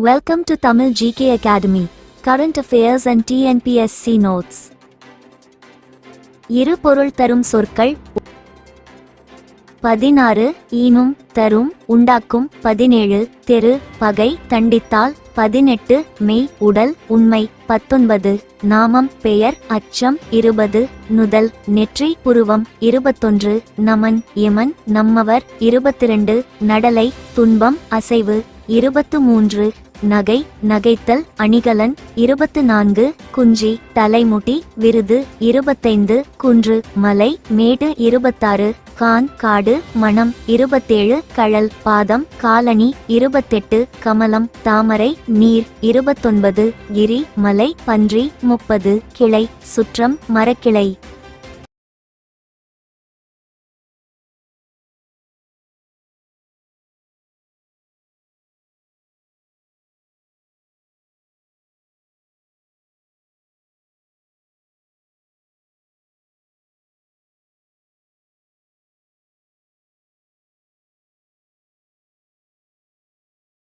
Welcome to Tamil GK Academy. Current Affairs and TNPSC Notes. இரு பொருள் தரும் சொற்கள் பதினாறு ஈனும் தரும் உண்டாக்கும் பதினேழு தெரு பகை தண்டித்தால் பதினெட்டு மெய் உடல் உண்மை பத்தொன்பது நாமம் பெயர் அச்சம் இருபது நுதல் நெற்றி புருவம் இருபத்தொன்று நமன் யமன் நம்மவர் இருபத்திரண்டு நடலை துன்பம் அசைவு இருபத்து மூன்று நகை நகைத்தல் அணிகலன் இருபத்து நான்கு குஞ்சி தலைமுடி விருது இருபத்தைந்து குன்று மலை மேடு இருபத்தாறு கான் காடு மணம் இருபத்தேழு கழல் பாதம் காலனி இருபத்தெட்டு கமலம் தாமரை நீர் இருபத்தொன்பது கிரி மலை பன்றி முப்பது கிளை சுற்றம் மரக்கிளை.